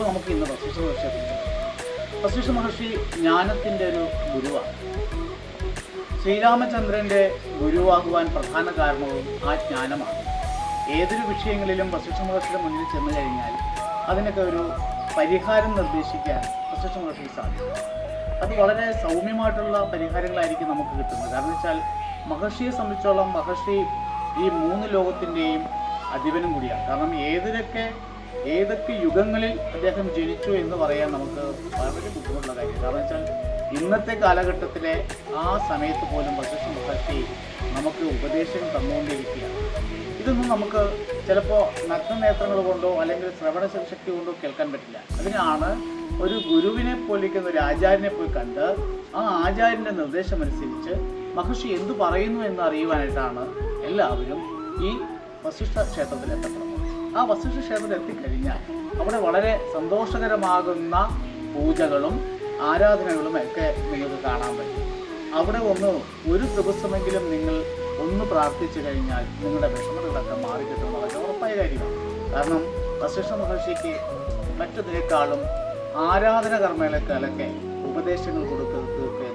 അപ്പോൾ നമുക്ക് ഇന്ന് വസിഷ്ഠ കുറിച്ച് വസിഷ്ഠ മഹർഷി ജ്ഞാനത്തിന്റെ ഒരു ഗുരുവാണ്. ശ്രീരാമചന്ദ്രന്റെ ഗുരുവാകുവാൻ പ്രധാന കാരണവും ആ ജ്ഞാനമാണ്. ഏതൊരു വിഷയങ്ങളിലും വസിഷ്ഠ മഹർഷിയുടെ മുന്നിൽ ചെന്ന് കഴിഞ്ഞാൽ അതിനൊക്കെ ഒരു പരിഹാരം നിർദ്ദേശിക്കാൻ വസിഷ്ഠ മഹർഷി സാധിക്കും. അത് വളരെ സൗമ്യമായിട്ടുള്ള പരിഹാരങ്ങളായിരിക്കും നമുക്ക് കിട്ടുന്നത്. കാരണം വെച്ചാൽ മഹർഷിയെ സംബന്ധിച്ചോളം മഹർഷി ഈ മൂന്ന് ലോകത്തിന്റെയും അധിപനും കൂടിയാണ്. കാരണം ഏതിലൊക്കെ ഏതൊക്കെ യുഗങ്ങളിൽ അദ്ദേഹം ജനിച്ചു എന്ന് പറയാൻ നമുക്ക് വളരെ ബുദ്ധിമുട്ടുള്ള കാര്യം കാരണം വെച്ചാൽ ഇന്നത്തെ കാലഘട്ടത്തിലെ ആ സമയത്ത് പോലും പ്രശസ്ത മുഖർജി നമുക്ക് ഉപദേശം തന്നുകൊണ്ടിരിക്കുകയാണ്. ഇതൊന്നും നമുക്ക് ചിലപ്പോൾ നഗ്നനേത്രങ്ങൾ കൊണ്ടോ അല്ലെങ്കിൽ ശ്രവണ ശക്തി കൊണ്ടോ കേൾക്കാൻ പറ്റില്ല. അതിനാണ് ഒരു ഗുരുവിനെ പോലിരിക്കുന്ന ഒരു ആചാര്യനെ പോയി കണ്ട് ആ ആചാര്യന്റെ നിർദ്ദേശമനുസരിച്ച് മഹർഷി എന്തു പറയുന്നു എന്ന് അറിയുവാനായിട്ടാണ് എല്ലാവരും ഈ വസിഷ്ഠ ക്ഷേത്രത്തിൽ എത്തപ്പെടുന്നത്. ആ ക്ഷേത്രത്തിൽ എത്തിക്കഴിഞ്ഞാൽ അവിടെ വളരെ സന്തോഷകരമാകുന്ന പൂജകളും ആരാധനകളും ഒക്കെ നിങ്ങൾക്ക് കാണാൻ പറ്റും. അവിടെ ഒന്ന് ഒരു ദിവസമെങ്കിലും നിങ്ങൾ ഒന്ന് പ്രാർത്ഥിച്ചു കഴിഞ്ഞാൽ നിങ്ങളുടെ വിഷമങ്ങളൊക്കെ വളരെ ഉറപ്പായ കാര്യമാണ്. കാരണം വസിഷ്ഠ മഹർഷിക്ക് മറ്റതിനേക്കാളും ആരാധന കർമ്മങ്ങളെക്കാളൊക്കെ ഉപദേശങ്ങൾ കൊടുക്കുന്നതൊക്കെ